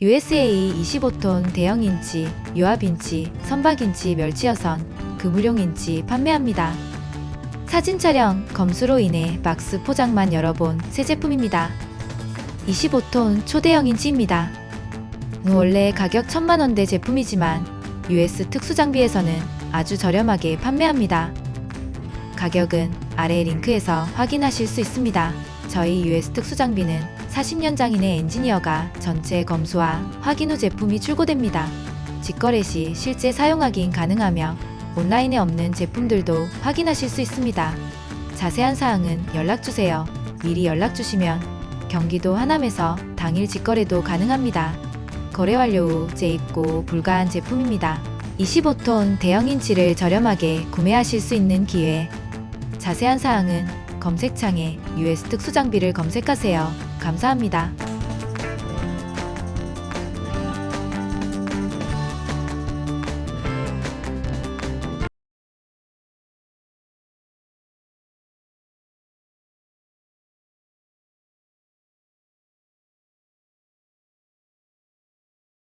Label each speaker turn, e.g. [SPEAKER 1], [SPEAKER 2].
[SPEAKER 1] USA 25톤 대형 인치, 유압 인치, 선박 인치 멸치여선, 금물용 인치 판매합니다. 사진 촬영, 검수로 인해 박스 포장만 열어본 새 제품입니다. 25톤 초대형 인치입니다. 원래 가격 1000만원대 제품이지만 US 특수장비에서는 아주 저렴하게 판매합니다. 가격은 아래 링크에서 확인하실 수 있습니다. 저희 US 특수장비는 40년 장인의 엔지니어가 전체 검수와 확인 후 제품이 출고됩니다. 직거래 시 실제 사용하긴 가능하며 온라인에 없는 제품들도 확인하실 수 있습니다. 자세한 사항은 연락주세요. 미리 연락주시면 경기도 하남에서 당일 직거래도 가능합니다. 거래 완료 후 재입고 불가한 제품입니다. 25톤 대형 인치를 저렴하게 구매하실 수 있는 기회. 자세한 사항은 검색창에 US 특수장비를 검색하세요. 감사합니다.